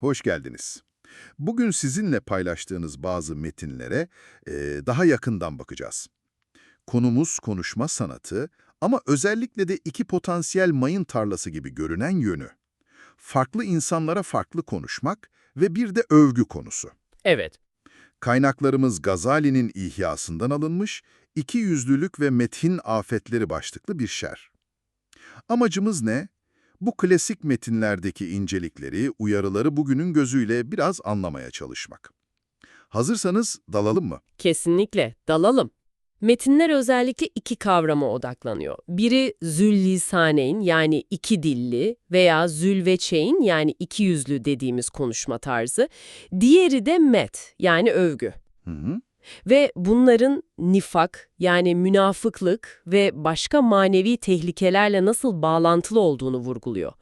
hoş geldiniz. Bugün sizinle paylaştığınız bazı metinlere e, daha yakından bakacağız. Konumuz konuşma sanatı ama özellikle de iki potansiyel mayın tarlası gibi görünen yönü. Farklı insanlara farklı konuşmak ve bir de övgü konusu. Evet. Kaynaklarımız Gazali'nin İhyasından alınmış, iki yüzlülük ve methin afetleri başlıklı bir şer. Amacımız ne? Bu klasik metinlerdeki incelikleri, uyarıları bugünün gözüyle biraz anlamaya çalışmak. Hazırsanız dalalım mı? Kesinlikle. Dalalım. Metinler özellikle iki kavrama odaklanıyor. Biri züllisaneyn yani iki dilli veya zülveçeyn yani iki yüzlü dediğimiz konuşma tarzı. Diğeri de met yani övgü. Hı hı. Ve bunların nifak yani münafıklık ve başka manevi tehlikelerle nasıl bağlantılı olduğunu vurguluyor.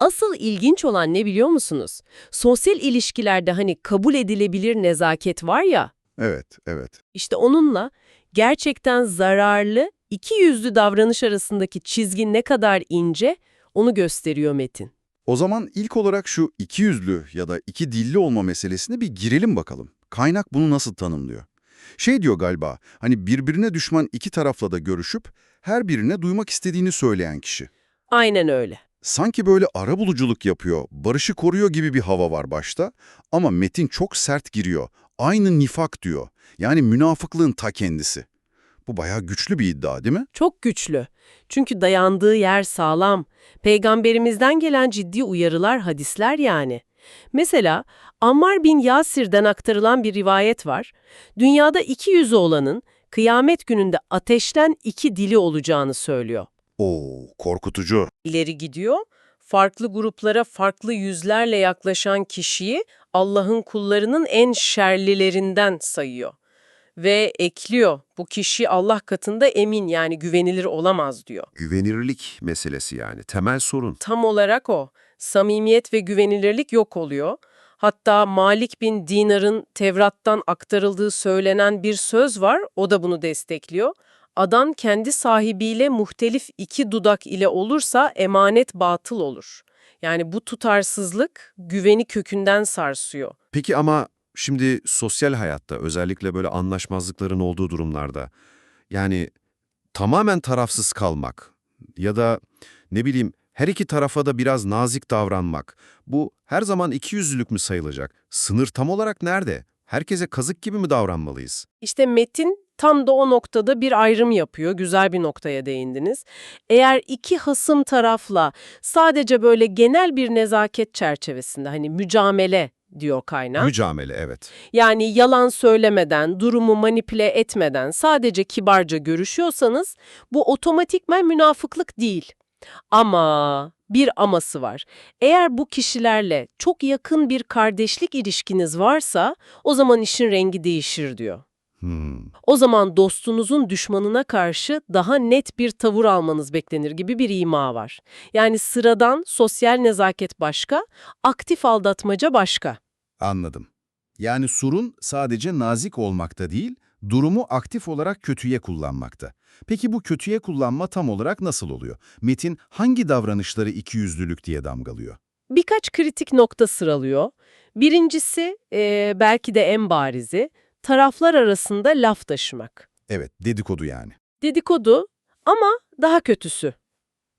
Asıl ilginç olan ne biliyor musunuz? Sosyal ilişkilerde hani kabul edilebilir nezaket var ya, Evet, evet. işte onunla gerçekten zararlı, iki yüzlü davranış arasındaki çizgi ne kadar ince onu gösteriyor Metin. O zaman ilk olarak şu iki yüzlü ya da iki dilli olma meselesine bir girelim bakalım. Kaynak bunu nasıl tanımlıyor? Şey diyor galiba, hani birbirine düşman iki tarafla da görüşüp her birine duymak istediğini söyleyen kişi. Aynen öyle. Sanki böyle arabuluculuk yapıyor, barışı koruyor gibi bir hava var başta ama metin çok sert giriyor. Aynı nifak diyor. Yani münafıklığın ta kendisi. Bu bayağı güçlü bir iddia değil mi? Çok güçlü. Çünkü dayandığı yer sağlam. Peygamberimizden gelen ciddi uyarılar, hadisler yani. Mesela Ammar bin Yasir'den aktarılan bir rivayet var. Dünyada iki yüzü olanın kıyamet gününde ateşten iki dili olacağını söylüyor. Oo, korkutucu. İleri gidiyor, farklı gruplara farklı yüzlerle yaklaşan kişiyi Allah'ın kullarının en şerlilerinden sayıyor. Ve ekliyor, bu kişi Allah katında emin yani güvenilir olamaz diyor. Güvenirlik meselesi yani temel sorun. Tam olarak o. Samimiyet ve güvenilirlik yok oluyor. Hatta Malik bin Dinar'ın Tevrat'tan aktarıldığı söylenen bir söz var, o da bunu destekliyor. Adam kendi sahibiyle muhtelif iki dudak ile olursa emanet batıl olur. Yani bu tutarsızlık güveni kökünden sarsıyor. Peki ama şimdi sosyal hayatta özellikle böyle anlaşmazlıkların olduğu durumlarda yani tamamen tarafsız kalmak ya da ne bileyim her iki tarafa da biraz nazik davranmak bu her zaman ikiyüzlülük mü sayılacak? Sınır tam olarak nerede? Herkese kazık gibi mi davranmalıyız? İşte Metin tam da o noktada bir ayrım yapıyor. Güzel bir noktaya değindiniz. Eğer iki hasım tarafla sadece böyle genel bir nezaket çerçevesinde hani mücamele diyor kaynak. Mücamele evet. Yani yalan söylemeden, durumu manipüle etmeden sadece kibarca görüşüyorsanız bu otomatikmen münafıklık değil. Ama bir aması var. Eğer bu kişilerle çok yakın bir kardeşlik ilişkiniz varsa o zaman işin rengi değişir diyor. Hmm. O zaman dostunuzun düşmanına karşı daha net bir tavır almanız beklenir gibi bir ima var. Yani sıradan sosyal nezaket başka, aktif aldatmaca başka. Anladım. Yani sorun sadece nazik olmakta değil, durumu aktif olarak kötüye kullanmakta. Peki bu kötüye kullanma tam olarak nasıl oluyor? Metin hangi davranışları ikiyüzlülük diye damgalıyor? Birkaç kritik nokta sıralıyor. Birincisi, eee, belki de en barizi, taraflar arasında laf taşımak. Evet, dedikodu yani. Dedikodu ama daha kötüsü.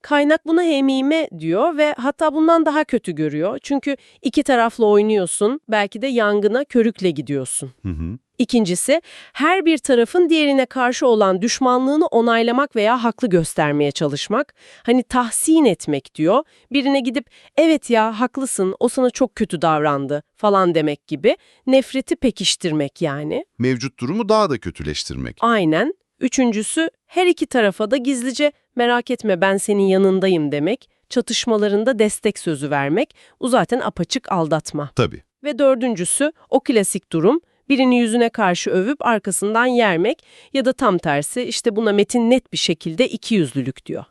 Kaynak buna hemime diyor ve hatta bundan daha kötü görüyor. Çünkü iki tarafla oynuyorsun, belki de yangına körükle gidiyorsun. Hı hı. İkincisi, her bir tarafın diğerine karşı olan düşmanlığını onaylamak veya haklı göstermeye çalışmak. Hani tahsin etmek diyor. Birine gidip evet ya haklısın o sana çok kötü davrandı falan demek gibi. Nefreti pekiştirmek yani. Mevcut durumu daha da kötüleştirmek. Aynen. Üçüncüsü her iki tarafa da gizlice merak etme ben senin yanındayım demek. Çatışmalarında destek sözü vermek. Bu zaten apaçık aldatma. Tabii. Ve dördüncüsü o klasik durum birini yüzüne karşı övüp arkasından yermek ya da tam tersi işte buna Metin net bir şekilde ikiyüzlülük diyor.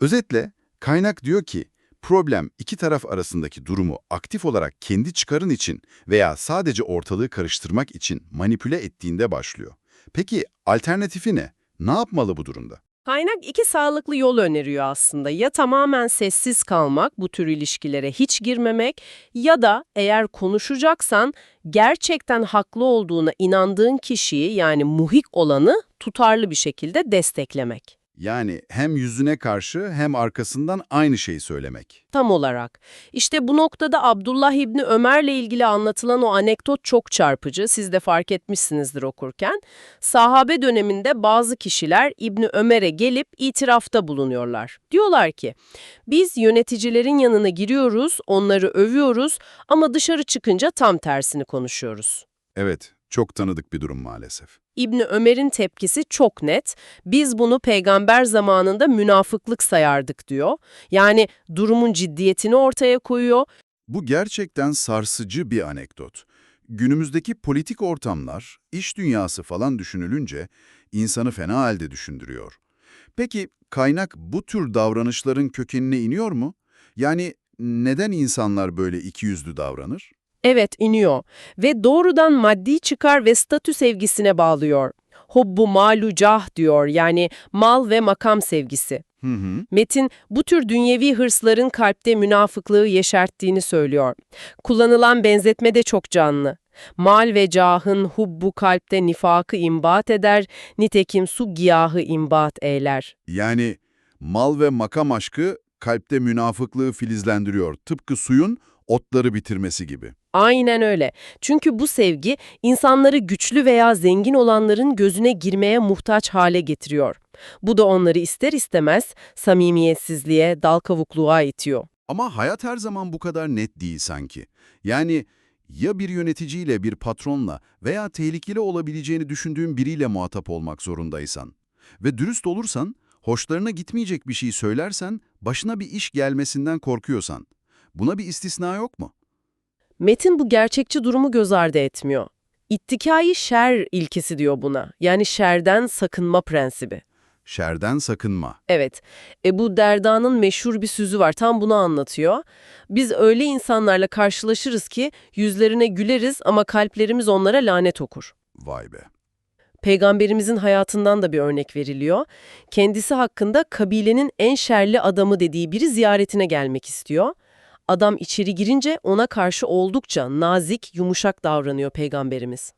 Özetle kaynak diyor ki, problem iki taraf arasındaki durumu aktif olarak kendi çıkarın için veya sadece ortalığı karıştırmak için manipüle ettiğinde başlıyor. Peki alternatifi ne? Ne yapmalı bu durumda? Kaynak iki sağlıklı yol öneriyor aslında. Ya tamamen sessiz kalmak, bu tür ilişkilere hiç girmemek ya da eğer konuşacaksan gerçekten haklı olduğuna inandığın kişiyi yani muhik olanı tutarlı bir şekilde desteklemek. Yani hem yüzüne karşı hem arkasından aynı şeyi söylemek. Tam olarak. İşte bu noktada Abdullah İbni Ömer'le ilgili anlatılan o anekdot çok çarpıcı. Siz de fark etmişsinizdir okurken. Sahabe döneminde bazı kişiler İbni Ömer'e gelip itirafta bulunuyorlar. Diyorlar ki, biz yöneticilerin yanına giriyoruz, onları övüyoruz ama dışarı çıkınca tam tersini konuşuyoruz. Evet, çok tanıdık bir durum maalesef. İbni Ömer'in tepkisi çok net. Biz bunu peygamber zamanında münafıklık sayardık diyor. Yani durumun ciddiyetini ortaya koyuyor. Bu gerçekten sarsıcı bir anekdot. Günümüzdeki politik ortamlar, iş dünyası falan düşünülünce insanı fena halde düşündürüyor. Peki kaynak bu tür davranışların kökenine iniyor mu? Yani neden insanlar böyle ikiyüzlü davranır? Evet iniyor ve doğrudan maddi çıkar ve statü sevgisine bağlıyor. Hobbu malu cah diyor yani mal ve makam sevgisi. Hı hı. Metin bu tür dünyevi hırsların kalpte münafıklığı yeşerttiğini söylüyor. Kullanılan benzetme de çok canlı. Mal ve cahın hubbu kalpte nifakı imbat eder, nitekim su giyahı imbat eyler. Yani mal ve makam aşkı kalpte münafıklığı filizlendiriyor. Tıpkı suyun otları bitirmesi gibi. Aynen öyle. Çünkü bu sevgi insanları güçlü veya zengin olanların gözüne girmeye muhtaç hale getiriyor. Bu da onları ister istemez samimiyetsizliğe, dal kavukluğa itiyor. Ama hayat her zaman bu kadar net değil sanki. Yani ya bir yöneticiyle, bir patronla veya tehlikeli olabileceğini düşündüğün biriyle muhatap olmak zorundaysan ve dürüst olursan, hoşlarına gitmeyecek bir şey söylersen, başına bir iş gelmesinden korkuyorsan, buna bir istisna yok mu? Metin bu gerçekçi durumu göz ardı etmiyor. İttikai şer ilkesi diyor buna. Yani şerden sakınma prensibi. Şerden sakınma. Evet, Ebu Derda'nın meşhur bir sözü var, tam bunu anlatıyor. Biz öyle insanlarla karşılaşırız ki yüzlerine güleriz ama kalplerimiz onlara lanet okur. Vay be. Peygamberimizin hayatından da bir örnek veriliyor. Kendisi hakkında kabilenin en şerli adamı dediği biri ziyaretine gelmek istiyor. Adam içeri girince ona karşı oldukça nazik, yumuşak davranıyor Peygamberimiz.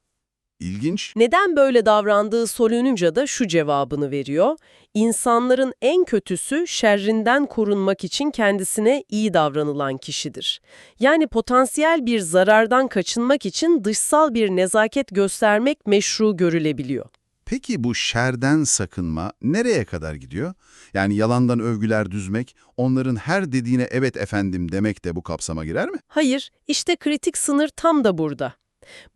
İlginç. Neden böyle davrandığı sorulunca da şu cevabını veriyor. İnsanların en kötüsü şerrinden korunmak için kendisine iyi davranılan kişidir. Yani potansiyel bir zarardan kaçınmak için dışsal bir nezaket göstermek meşru görülebiliyor. Peki bu şerden sakınma nereye kadar gidiyor? Yani yalandan övgüler düzmek, onların her dediğine evet efendim demek de bu kapsama girer mi? Hayır, işte kritik sınır tam da burada.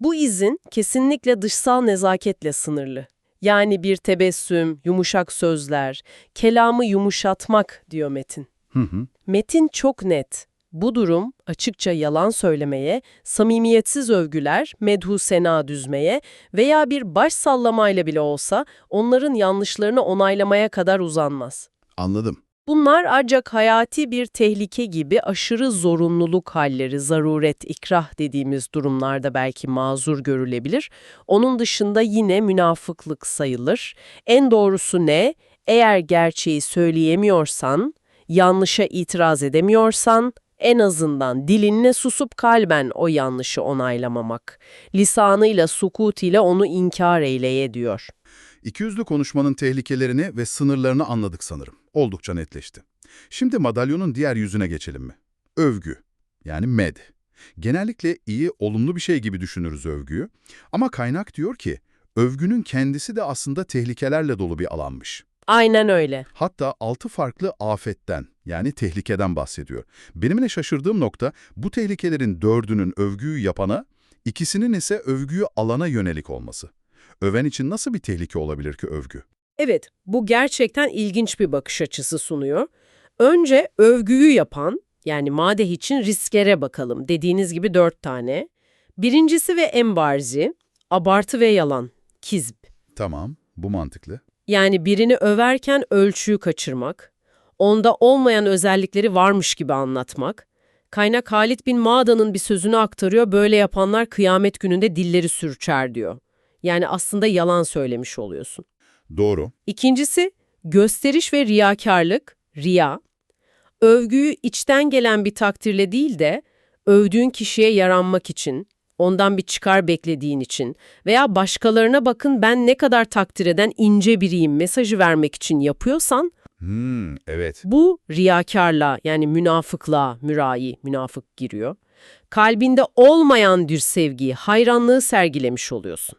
Bu izin kesinlikle dışsal nezaketle sınırlı. Yani bir tebessüm, yumuşak sözler, kelamı yumuşatmak diyor Metin. Hı hı. Metin çok net. Bu durum açıkça yalan söylemeye, samimiyetsiz övgüler, medhu sena düzmeye veya bir baş sallamayla bile olsa onların yanlışlarını onaylamaya kadar uzanmaz. Anladım. Bunlar ancak hayati bir tehlike gibi aşırı zorunluluk halleri, zaruret, ikrah dediğimiz durumlarda belki mazur görülebilir. Onun dışında yine münafıklık sayılır. En doğrusu ne? Eğer gerçeği söyleyemiyorsan, yanlışa itiraz edemiyorsan, en azından dilinle susup kalben o yanlışı onaylamamak. Lisanıyla, sukut ile onu inkar eyleye diyor. İkiyüzlü konuşmanın tehlikelerini ve sınırlarını anladık sanırım. Oldukça netleşti. Şimdi madalyonun diğer yüzüne geçelim mi? Övgü, yani med. Genellikle iyi, olumlu bir şey gibi düşünürüz övgüyü. Ama kaynak diyor ki, övgünün kendisi de aslında tehlikelerle dolu bir alanmış. Aynen öyle. Hatta altı farklı afetten, yani tehlikeden bahsediyor. Benim ne şaşırdığım nokta, bu tehlikelerin dördünün övgüyü yapana, ikisinin ise övgüyü alana yönelik olması. Öven için nasıl bir tehlike olabilir ki övgü? Evet, bu gerçekten ilginç bir bakış açısı sunuyor. Önce övgüyü yapan, yani madeh için risklere bakalım. Dediğiniz gibi dört tane. Birincisi ve en barzi, abartı ve yalan, kizb. Tamam, bu mantıklı. Yani birini överken ölçüyü kaçırmak, onda olmayan özellikleri varmış gibi anlatmak. Kaynak Halit bin Mağda'nın bir sözünü aktarıyor, böyle yapanlar kıyamet gününde dilleri sürçer diyor. Yani aslında yalan söylemiş oluyorsun. Doğru. İkincisi, Gösteriş ve riyakarlık, riya. Övgüyü içten gelen bir takdirle değil de, övdüğün kişiye yaranmak için, ondan bir çıkar beklediğin için veya başkalarına bakın ben ne kadar takdir eden ince biriyim mesajı vermek için yapıyorsan, Hmm, evet. bu riyakarlığa yani münafıklığa, mürai, münafık giriyor. Kalbinde olmayan bir sevgiyi, hayranlığı sergilemiş oluyorsun.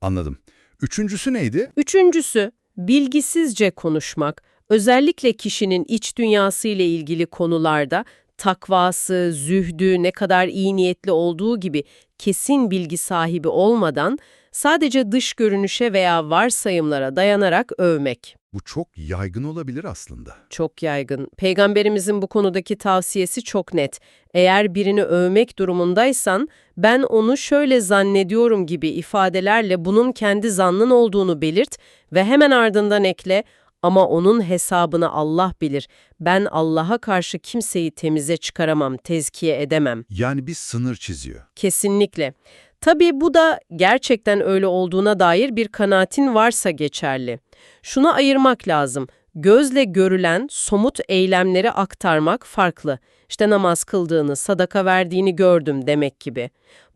Anladım. Üçüncüsü neydi? Üçüncüsü, bilgisizce konuşmak, özellikle kişinin iç dünyası ile ilgili konularda takvası, zühdü, ne kadar iyi niyetli olduğu gibi kesin bilgi sahibi olmadan sadece dış görünüşe veya varsayımlara dayanarak övmek. Bu çok yaygın olabilir aslında. Çok yaygın. Peygamberimizin bu konudaki tavsiyesi çok net. Eğer birini övmek durumundaysan, ben onu şöyle zannediyorum gibi ifadelerle bunun kendi zannın olduğunu belirt ve hemen ardından ekle, ama onun hesabını Allah bilir. Ben Allah'a karşı kimseyi temize çıkaramam, tezkiye edemem. Yani bir sınır çiziyor. Kesinlikle. Tabii bu da gerçekten öyle olduğuna dair bir kanaatin varsa geçerli. Şunu ayırmak lazım. Gözle görülen somut eylemleri aktarmak farklı. İşte namaz kıldığını, sadaka verdiğini gördüm demek gibi.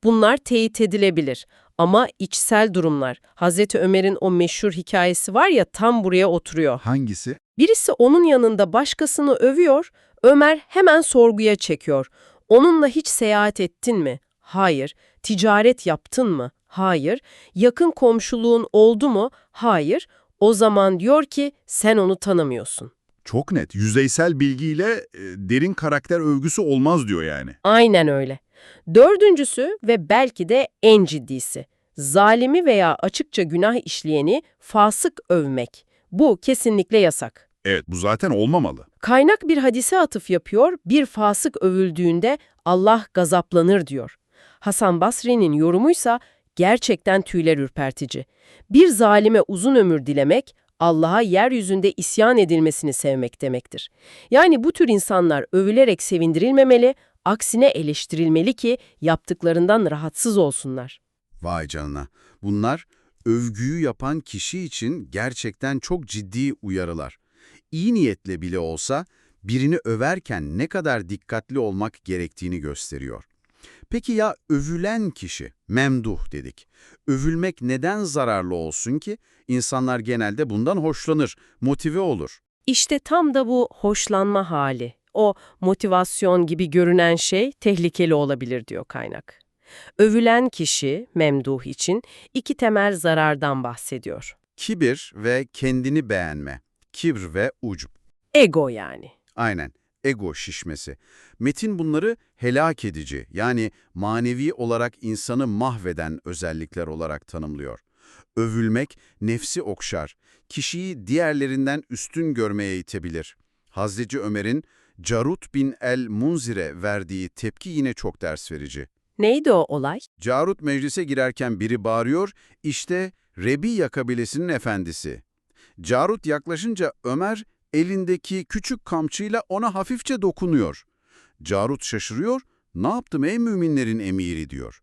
Bunlar teyit edilebilir. Ama içsel durumlar, Hazreti Ömer'in o meşhur hikayesi var ya tam buraya oturuyor. Hangisi? Birisi onun yanında başkasını övüyor, Ömer hemen sorguya çekiyor. Onunla hiç seyahat ettin mi? Hayır. Ticaret yaptın mı? Hayır. Yakın komşuluğun oldu mu? Hayır. O zaman diyor ki sen onu tanımıyorsun. Çok net. Yüzeysel bilgiyle e, derin karakter övgüsü olmaz diyor yani. Aynen öyle. Dördüncüsü ve belki de en ciddisi. Zalimi veya açıkça günah işleyeni fasık övmek. Bu kesinlikle yasak. Evet bu zaten olmamalı. Kaynak bir hadise atıf yapıyor, bir fasık övüldüğünde Allah gazaplanır diyor. Hasan Basri'nin yorumuysa gerçekten tüyler ürpertici. Bir zalime uzun ömür dilemek, Allah'a yeryüzünde isyan edilmesini sevmek demektir. Yani bu tür insanlar övülerek sevindirilmemeli, aksine eleştirilmeli ki yaptıklarından rahatsız olsunlar. Vay canına. Bunlar övgüyü yapan kişi için gerçekten çok ciddi uyarılar. İyi niyetle bile olsa birini överken ne kadar dikkatli olmak gerektiğini gösteriyor. Peki ya övülen kişi, memduh dedik. Övülmek neden zararlı olsun ki? İnsanlar genelde bundan hoşlanır, motive olur. İşte tam da bu hoşlanma hali, o motivasyon gibi görünen şey tehlikeli olabilir diyor kaynak. Övülen kişi, memduh için iki temel zarardan bahsediyor. Kibir ve kendini beğenme. Kibr ve ucub. Ego yani. Aynen, ego şişmesi. Metin bunları helak edici, yani manevi olarak insanı mahveden özellikler olarak tanımlıyor. Övülmek nefsi okşar, kişiyi diğerlerinden üstün görmeye itebilir. Hazreti Ömer'in Carut bin el-Munzir'e verdiği tepki yine çok ders verici. Neydi o olay? Carut meclise girerken biri bağırıyor, işte Rebiya kabilesinin efendisi. Carut yaklaşınca Ömer elindeki küçük kamçıyla ona hafifçe dokunuyor. Carut şaşırıyor, ne yaptım ey müminlerin emiri diyor.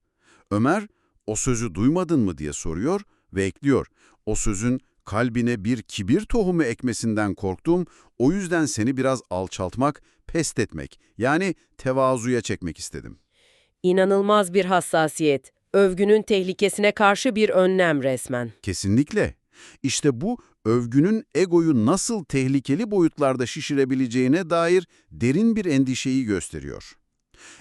Ömer, o sözü duymadın mı diye soruyor ve ekliyor. O sözün kalbine bir kibir tohumu ekmesinden korktum, o yüzden seni biraz alçaltmak, pest etmek, yani tevazuya çekmek istedim. İnanılmaz bir hassasiyet. Övgünün tehlikesine karşı bir önlem resmen. Kesinlikle. İşte bu, övgünün egoyu nasıl tehlikeli boyutlarda şişirebileceğine dair derin bir endişeyi gösteriyor.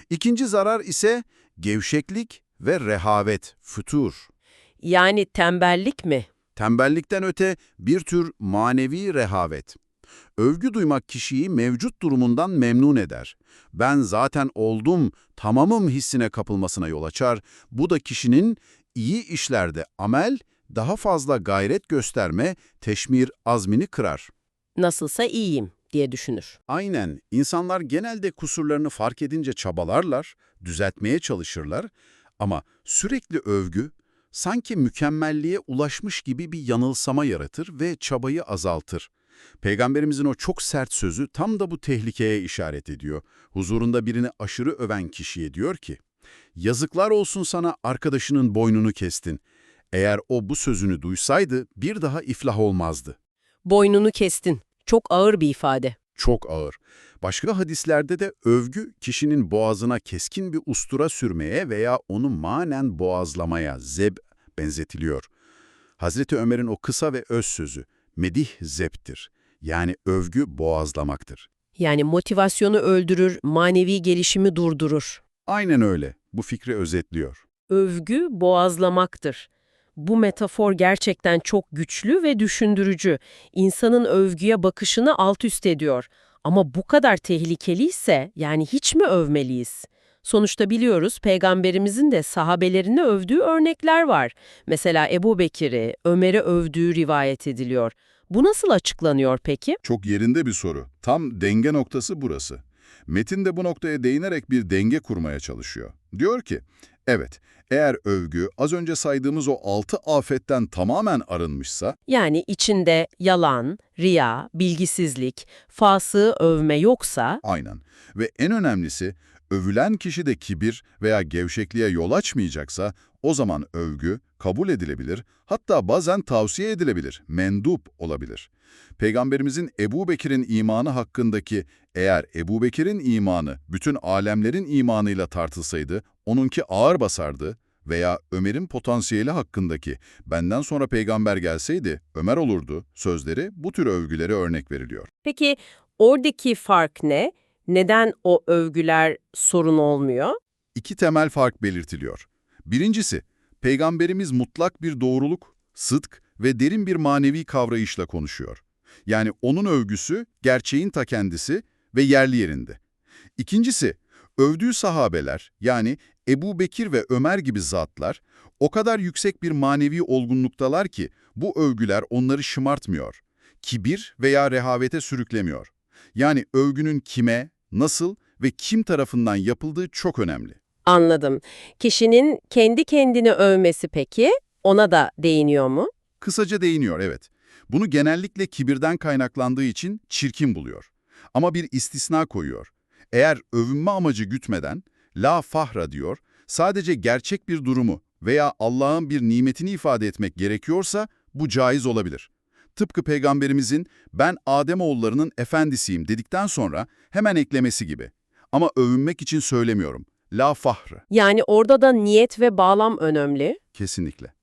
İkinci zarar ise gevşeklik ve rehavet, fütur. Yani tembellik mi? Tembellikten öte bir tür manevi rehavet. Övgü duymak kişiyi mevcut durumundan memnun eder. Ben zaten oldum, tamamım hissine kapılmasına yol açar. Bu da kişinin iyi işlerde amel, daha fazla gayret gösterme, teşmir azmini kırar. Nasılsa iyiyim diye düşünür. Aynen, insanlar genelde kusurlarını fark edince çabalarlar, düzeltmeye çalışırlar ama sürekli övgü, sanki mükemmelliğe ulaşmış gibi bir yanılsama yaratır ve çabayı azaltır. Peygamberimizin o çok sert sözü tam da bu tehlikeye işaret ediyor. Huzurunda birini aşırı öven kişiye diyor ki, Yazıklar olsun sana arkadaşının boynunu kestin. Eğer o bu sözünü duysaydı bir daha iflah olmazdı. boynunu kestin. Çok ağır bir ifade. Çok ağır. Başka hadislerde de övgü kişinin boğazına keskin bir ustura sürmeye veya onu manen boğazlamaya, zeb benzetiliyor. Hazreti Ömer'in o kısa ve öz sözü, medih zeb'tir. Yani övgü boğazlamaktır. Yani motivasyonu öldürür, manevi gelişimi durdurur. Aynen öyle. Bu fikri özetliyor. Övgü boğazlamaktır. Bu metafor gerçekten çok güçlü ve düşündürücü. İnsanın övgüye bakışını alt üst ediyor. Ama bu kadar tehlikeliyse yani hiç mi övmeliyiz? Sonuçta biliyoruz peygamberimizin de sahabelerini övdüğü örnekler var. Mesela Ebu Bekir'i, Ömer'i övdüğü rivayet ediliyor. Bu nasıl açıklanıyor peki? Çok yerinde bir soru. Tam denge noktası burası. Metin de bu noktaya değinerek bir denge kurmaya çalışıyor. Diyor ki, evet, eğer övgü az önce saydığımız o altı afetten tamamen arınmışsa, Yani içinde yalan, riya, bilgisizlik, fasığı övme yoksa aynen. Ve en önemlisi, övülen kişi de kibir veya gevşekliğe yol açmayacaksa, o zaman övgü kabul edilebilir, hatta bazen tavsiye edilebilir, mendup olabilir. Peygamberimizin Ebu Bekir'in imanı hakkındaki eğer Ebu Bekir'in imanı bütün alemlerin imanıyla tartılsaydı, onunki ağır basardı veya Ömer'in potansiyeli hakkındaki benden sonra peygamber gelseydi Ömer olurdu sözleri bu tür övgülere örnek veriliyor. Peki oradaki fark ne? Neden o övgüler sorun olmuyor? İki temel fark belirtiliyor. Birincisi, Peygamberimiz mutlak bir doğruluk, sıdk ve derin bir manevi kavrayışla konuşuyor. Yani onun övgüsü, gerçeğin ta kendisi ve yerli yerinde. İkincisi, övdüğü sahabeler yani Ebu Bekir ve Ömer gibi zatlar o kadar yüksek bir manevi olgunluktalar ki bu övgüler onları şımartmıyor, kibir veya rehavete sürüklemiyor. Yani övgünün kime, nasıl ve kim tarafından yapıldığı çok önemli. Anladım. Kişinin kendi kendini övmesi peki ona da değiniyor mu? Kısaca değiniyor, evet. Bunu genellikle kibirden kaynaklandığı için çirkin buluyor. Ama bir istisna koyuyor. Eğer övünme amacı gütmeden, la fahra diyor, sadece gerçek bir durumu veya Allah'ın bir nimetini ifade etmek gerekiyorsa bu caiz olabilir. Tıpkı Peygamberimizin ben Ademoğullarının efendisiyim dedikten sonra hemen eklemesi gibi. Ama övünmek için söylemiyorum. La fahrı. Yani orada da niyet ve bağlam önemli. Kesinlikle.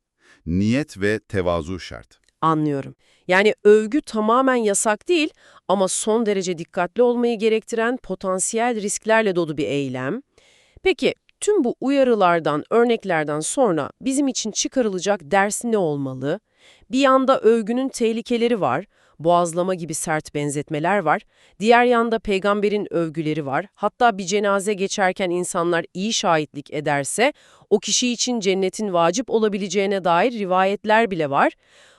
Niyet ve tevazu şart. Anlıyorum. Yani övgü tamamen yasak değil ama son derece dikkatli olmayı gerektiren potansiyel risklerle dolu bir eylem. Peki tüm bu uyarılardan, örneklerden sonra bizim için çıkarılacak ders ne olmalı? Bir yanda övgünün tehlikeleri var, boğazlama gibi sert benzetmeler var. Diğer yanda peygamberin övgüleri var. Hatta bir cenaze geçerken insanlar iyi şahitlik ederse o kişi için cennetin vacip olabileceğine dair rivayetler bile var.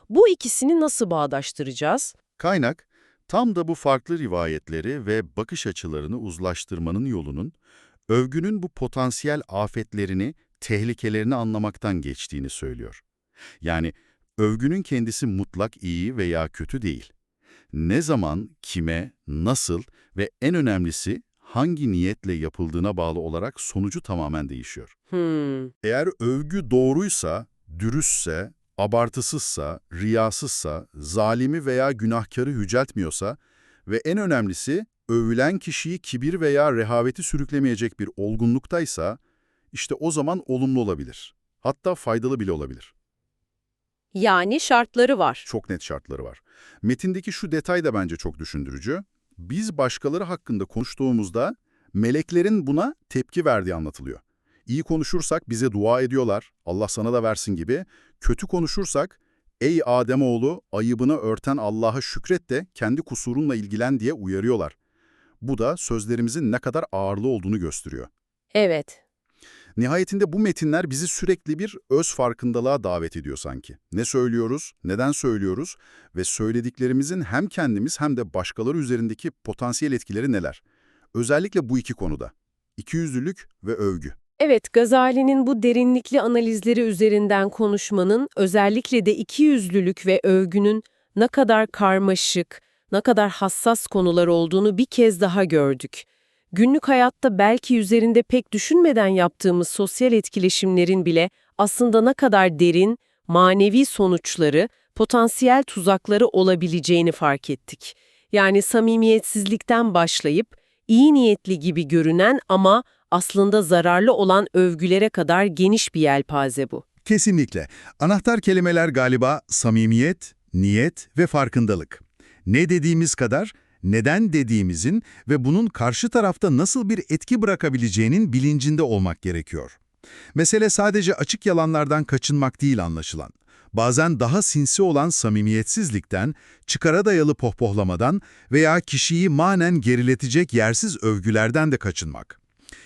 Bu ikisini nasıl bağdaştıracağız? Kaynak, tam da bu farklı rivayetleri ve bakış açılarını uzlaştırmanın yolunun, övgünün bu potansiyel afetlerini, tehlikelerini anlamaktan geçtiğini söylüyor. Yani övgünün kendisi mutlak iyi veya kötü değil. Ne zaman, kime, nasıl ve en önemlisi hangi niyetle yapıldığına bağlı olarak sonucu tamamen değişiyor. Hmm, Eğer övgü doğruysa, dürüstse, abartısızsa, riyasızsa, zalimi veya günahkarı yüceltmiyorsa ve en önemlisi övülen kişiyi kibir veya rehaveti sürüklemeyecek bir olgunluktaysa, işte o zaman olumlu olabilir. Hatta faydalı bile olabilir. Yani şartları var. Çok net şartları var. Metindeki şu detay da bence çok düşündürücü. Biz başkaları hakkında konuştuğumuzda meleklerin buna tepki verdiği anlatılıyor. İyi konuşursak bize dua ediyorlar, Allah sana da versin gibi. Kötü konuşursak, ey Ademoğlu ayıbını örten Allah'a şükret de kendi kusurunla ilgilen diye uyarıyorlar. Bu da sözlerimizin ne kadar ağırlı olduğunu gösteriyor. Evet. Nihayetinde bu metinler bizi sürekli bir öz farkındalığa davet ediyor sanki. Ne söylüyoruz, neden söylüyoruz ve söylediklerimizin hem kendimiz hem de başkaları üzerindeki potansiyel etkileri neler? Özellikle bu iki konuda. İkiyüzlülük ve övgü. Evet, Gazali'nin bu derinlikli analizleri üzerinden konuşmanın özellikle de ikiyüzlülük ve övgünün ne kadar karmaşık, ne kadar hassas konular olduğunu bir kez daha gördük. Günlük hayatta belki üzerinde pek düşünmeden yaptığımız sosyal etkileşimlerin bile aslında ne kadar derin, manevi sonuçları, potansiyel tuzakları olabileceğini fark ettik. Yani samimiyetsizlikten başlayıp iyi niyetli gibi görünen ama aslında zararlı olan övgülere kadar geniş bir yelpaze bu. Kesinlikle. Anahtar kelimeler galiba samimiyet, niyet ve farkındalık. Ne dediğimiz kadar, neden dediğimizin ve bunun karşı tarafta nasıl bir etki bırakabileceğinin bilincinde olmak gerekiyor. Mesele sadece açık yalanlardan kaçınmak değil anlaşılan. Bazen daha sinsi olan samimiyetsizlikten, çıkara dayalı pohpohlamadan veya kişiyi manen geriletecek yersiz övgülerden de kaçınmak.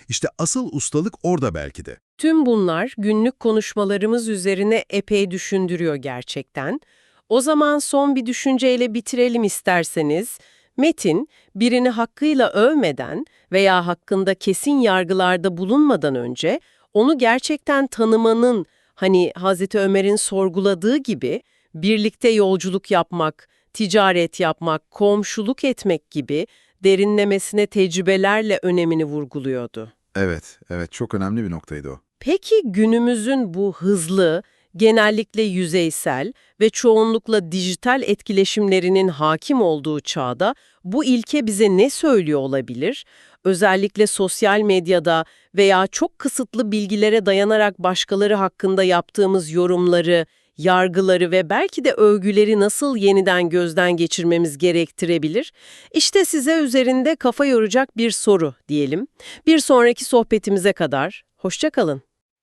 İşte asıl ustalık orada belki de. Tüm bunlar günlük konuşmalarımız üzerine epey düşündürüyor gerçekten. O zaman son bir düşünceyle bitirelim isterseniz. Metin, birini hakkıyla övmeden veya hakkında kesin yargılarda bulunmadan önce onu gerçekten tanımanın, hani Hazreti Ömer'in sorguladığı gibi birlikte yolculuk yapmak, ticaret yapmak, komşuluk etmek gibi derinlemesine tecrübelerle önemini vurguluyordu. Evet, evet çok önemli bir noktaydı o. Peki günümüzün bu hızlı, genellikle yüzeysel ve çoğunlukla dijital etkileşimlerinin hakim olduğu çağda bu ilke bize ne söylüyor olabilir? Özellikle sosyal medyada veya çok kısıtlı bilgilere dayanarak başkaları hakkında yaptığımız yorumları, yargıları ve belki de övgüleri nasıl yeniden gözden geçirmemiz gerektirebilir? İşte size üzerinde kafa yoracak bir soru diyelim. Bir sonraki sohbetimize kadar hoşça kalın.